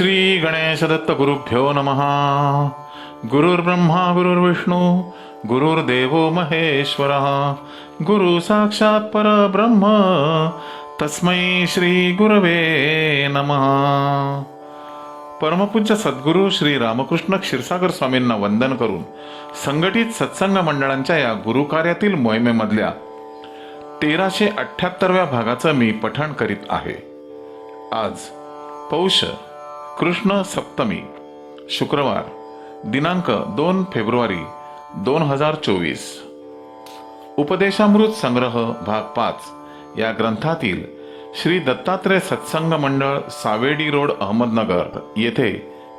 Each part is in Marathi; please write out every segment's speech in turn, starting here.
श्री गणेश दत्त गुरुभ्यो नमः। गुरुर्ब्रह्मा गुरुर्विष्णू गुरुर्देवो महेश्वरः। गुरु साक्षात परब्रह्म तस्मै श्री गुरवे नमः। परमपूज्य सद्गुरू श्री रामकृष्ण क्षीरसागर स्वामींना वंदन करून संघटित सत्संग मंडळांच्या या गुरुकार्यातील मोहिमेमधल्या तेराशे अठ्ठ्याहत्तरव्या भागाचं मी पठण करीत आहे. आज पौष कृष्ण सप्तमी शुक्रवार दिनांक दोन फेब्रुवारी दोन हजार चोवीस. उपदेशामृत संग्रह भाग पाच या ग्रंथातील श्री दत्तात्रय सत्संग मंडळ सावेडी रोड अहमदनगर येथे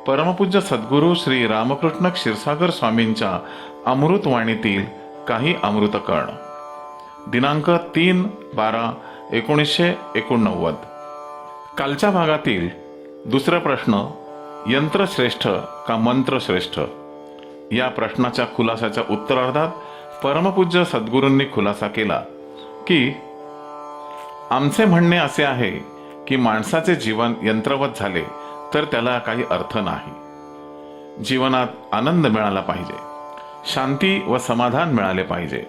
परमपूज्य सद्गुरू श्री रामकृष्ण क्षीरसागर स्वामींच्या अमृतवाणीतील काही अमृतकर्ण दिनांक तीन बारा एकोणीसशे एकोणनव्वद. कालच्या भागातील दुसरा प्रश्न यंत्रश्रेष्ठ का मंत्रश्रेष्ठ? या प्रश्नाच्या खुलासाच्या उत्तरार्धात परमपूज्य सद्गुरूंनी खुलासा केला की आमचे म्हणणे असे आहे की माणसाचे जीवन यंत्रवत झाले तर त्याला काही अर्थ नाही. जीवनात आनंद मिळाला पाहिजे शांती व समाधान मिळाले पाहिजे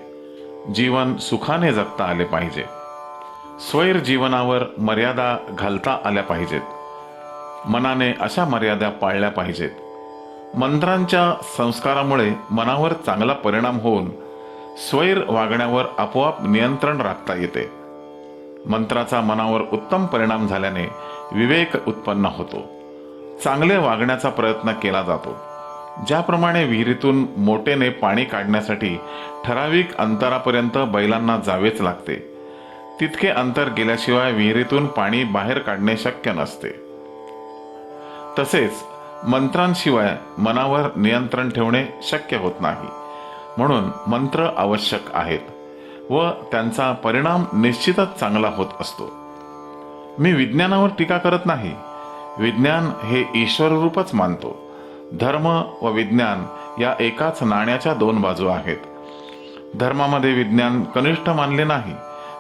जीवन सुखाने जगता आले पाहिजे स्वैर जीवनावर मर्यादा घालता आल्या पाहिजेत. मनाने अशा मर्यादा पाळल्या पाहिजेत. मंत्रांच्या संस्कारामुळे मनावर चांगला परिणाम होऊन स्वैर वागण्यावर आपोआप नियंत्रण राखता येते. मंत्राचा मनावर उत्तम परिणाम झाल्याने विवेक उत्पन्न होतो. चांगले वागण्याचा प्रयत्न केला जातो. ज्याप्रमाणे विहिरीतून मोटेने पाणी काढण्यासाठी ठराविक अंतरापर्यंत बैलांना जावेच लागते. तितके अंतर गेल्याशिवाय विहिरीतून पाणी बाहेर काढणे शक्य नसते. तसेच मंत्रांशिवाय मनावर नियंत्रण ठेवणे शक्य होत नाही. म्हणून मंत्र आवश्यक आहेत व त्यांचा परिणाम निश्चितच चांगला होत असतो. मी विज्ञानावर टीका करत नाही. विज्ञान हे ईश्वर रूपच मानतो. धर्म व विज्ञान या एकाच नाण्याच्या दोन बाजू आहेत. धर्मामध्ये विज्ञान कनिष्ठ मानले नाही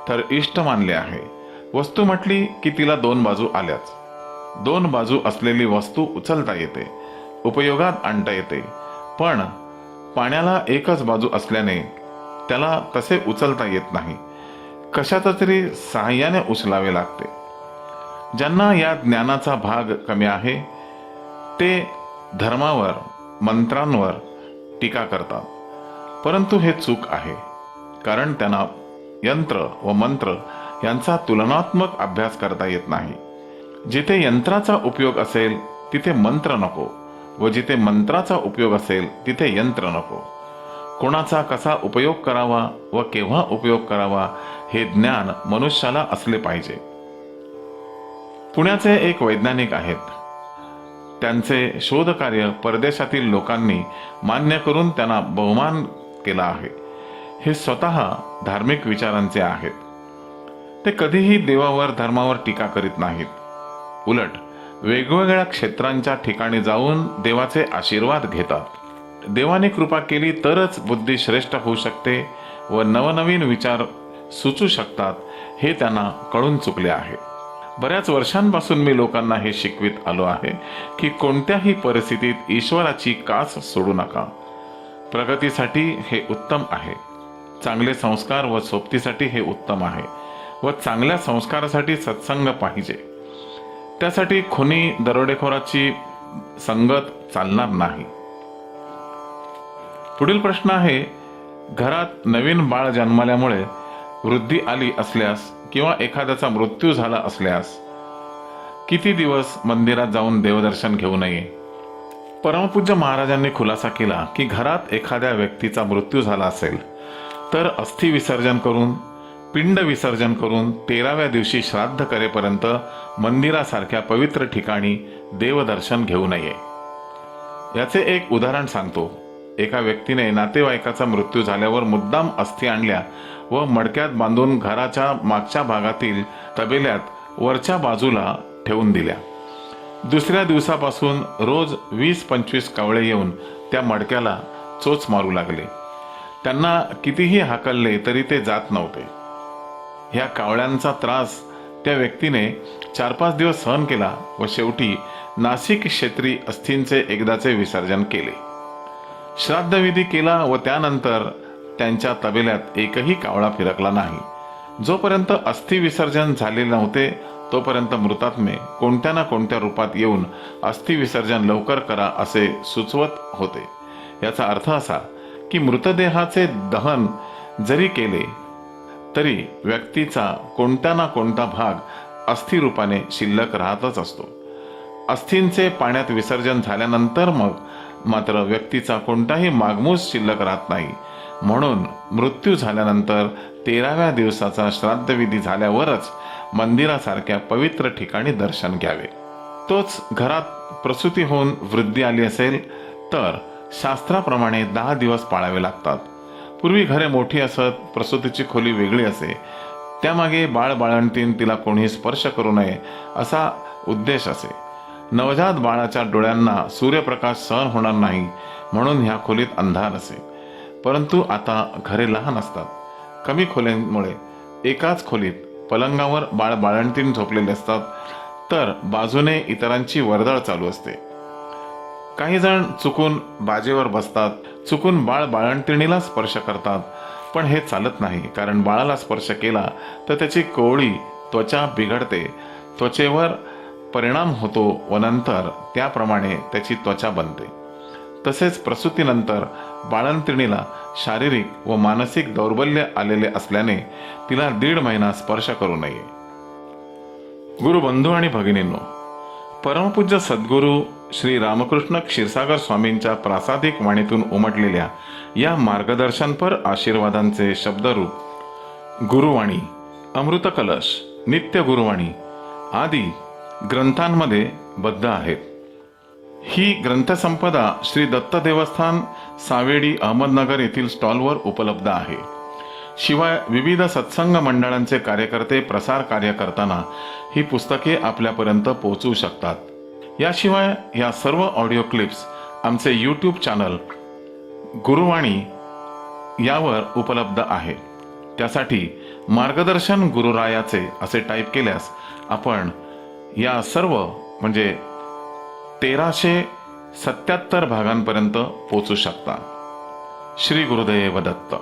तर इष्ट मानले आहे. वस्तू म्हटली की तिला दोन बाजू आल्याच. दोन बाजू असलेली वस्तू उचलता येते उपयोगात आणता येते. पण पाण्याला एकच बाजू असल्याने त्याला तसे उचलता येत नाही. कशाचा तरी सहाय्याने उचलावे लागते. ज्यांना या ज्ञानाचा भाग कमी आहे ते धर्मावर मंत्रांवर टीका करतात. परंतु हे चूक आहे कारण त्यांना यंत्र व मंत्र यांचा तुलनात्मक अभ्यास करता येत नाही. जिथे यंत्राचा उपयोग असेल तिथे मंत्र नको. व जिथे मंत्राचा उपयोग असेल तिथे यंत्र नको. कोणाचा कसा उपयोग करावा व केव्हा उपयोग करावा हे ज्ञान मनुष्याला असले पाहिजे. पुण्याचे एक वैज्ञानिक आहेत. त्यांचे शोधकार्य परदेशातील लोकांनी मान्य करून त्यांना बहुमान केला आहे. हे स्वतः धार्मिक विचारांचे आहेत. ते कधीही देवावर धर्मावर टीका करीत नाहीत. उलट वेगवेगळ्या क्षेत्रांच्या ठिकाणी जाऊन देवाचे आशीर्वाद घेतात. देवाने कृपा केली तरच बुद्धी श्रेष्ठ होऊ शकते व नवनवीन विचार सुचू शकतात हे त्यांना कळून चुकले आहे. बऱ्याच वर्षांपासून मी लोकांना हे शिकवित आलो आहे की कोणत्याही परिस्थितीत ईश्वराची कास सोडू नका. प्रगतीसाठी हे उत्तम आहे. चांगले संस्कार व सोबतीसाठी हे उत्तम आहे व चांगल्या संस्कारासाठी सत्संग पाहिजे. त्यासाठी खुनी दरोडेखोराची संगत चालणार नाही. पुढील प्रश्न आहे घरात नवीन बाळ जन्माल्यामुळे वृद्धी आली असल्यास किंवा एखाद्याचा मृत्यू झाला असल्यास किती दिवस मंदिरात जाऊन देवदर्शन घेऊ नये? परमपूज्य महाराजांनी खुलासा केला की घरात एखाद्या व्यक्तीचा मृत्यू झाला असेल तर अस्थि विसर्जन करून पिंड विसर्जन करून तेराव्या दिवशी श्राद्ध करेपर्यंत मंदिरासारख्या पवित्र ठिकाणी देवदर्शन घेऊ नये. याचे एक उदाहरण सांगतो. एका व्यक्तीने नातेवाईकाचा मृत्यू झाल्यावर मुद्दाम अस्थि आणल्या व मडक्यात बांधून घराच्या मागच्या भागातील तबेल्यात वरच्या बाजूला ठेवून दिल्या. दुसऱ्या दिवसापासून रोज वीस पंचवीस कावळे येऊन त्या मडक्याला चोच मारू लागले. त्यांना कितीही हाकलले तरी ते जात नव्हते. ह्या कावळ्यांचा त्रास त्या व्यक्तीने चार पाच दिवस सहन केला व शेवटी नाशिक क्षेत्री अस्थींचे एकदाचे विसर्जन केले. श्राद्धविधी केला व त्यानंतर त्यांच्या तबेल्यात एकही कावळा फिरकला नाही. जोपर्यंत अस्थि विसर्जन झाले नव्हते तोपर्यंत मृतात्मे कोणत्या ना कोणत्या रूपात येऊन अस्थि विसर्जन लवकर करा असे सुचवत होते. याचा अर्थ असा की मृतदेहाचे दहन जरी केले तरी व्यक्तीचा कोणत्या ना कोणता भाग अस्थिरूपाने शिल्लक राहतच असतो. अस्थींचे पाण्यात विसर्जन झाल्यानंतर मग मात्र व्यक्तीचा कोणताही मागमूस शिल्लक राहत नाही. म्हणून मृत्यू झाल्यानंतर तेराव्या दिवसाचा श्राद्धविधी झाल्यावरच मंदिरासारख्या पवित्र ठिकाणी दर्शन घ्यावे. तोच घरात प्रसूती होऊन वृद्धी आली असेल तर शास्त्राप्रमाणे दहा दिवस पाळावे लागतात. पूर्वी घरे मोठी असत प्रसूतीची खोली वेगळी असे. त्यामागे बाळ बाळंतीन तिला कोणी स्पर्श करू नये असा उद्देश असे. नवजात बाळाच्या डोळ्यांना सूर्यप्रकाश सहन होणार नाही म्हणून ह्या खोलीत अंधार असे. परंतु आता घरे लहान असतात. कमी खोल्यांमुळे एकाच खोलीत पलंगावर बाळ बाळंतीन झोपलेले असतात. तर बाजूने इतरांची वर्दळ चालू असते. काही जण चुकून बाजेवर बसतात चुकून बाळ बाळंतिणीला स्पर्श करतात. पण हे चालत नाही कारण बाळाला स्पर्श केला तर त्याची कोवळी त्वचा बिघडते. त्वचेवर परिणाम होतो व नंतर त्याप्रमाणे त्याची त्वचा बनते. तसेच प्रसूतीनंतर बाळंतिणीला शारीरिक व मानसिक दौर्बल्य आलेले असल्याने तिला दीड महिना स्पर्श करू नये. गुरुबंधू आणि भगिनींनो परमपूज्य सद्गुरू श्री रामकृष्ण क्षीरसागर स्वामींच्या प्रासादिक वाणीतून उमटलेल्या या मार्गदर्शनपर आशीर्वादांचे शब्दरूप गुरुवाणी अमृत कलश नित्य गुरुवाणी आदी ग्रंथांमध्ये बद्ध आहेत. ही ग्रंथसंपदा श्री दत्त देवस्थान सावेडी अहमदनगर येथील स्टॉलवर उपलब्ध आहे. शिवाय विविध सत्संग मंडळांचे कार्यकर्ते प्रसार कार्य करताना ही पुस्तके आपल्यापर्यंत पोहोचू शकतात. याशिवाय या सर्व ऑडिओ क्लिप्स आमचे यूट्यूब चॅनल गुरुवाणी यावर उपलब्ध आहे. त्यासाठी मार्गदर्शन गुरुरायाचे असे टाईप केल्यास आपण या सर्व म्हणजे तेराशे सत्याहत्तर भागांपर्यंत पोचू शकता. श्री गुरुदेव दत्त.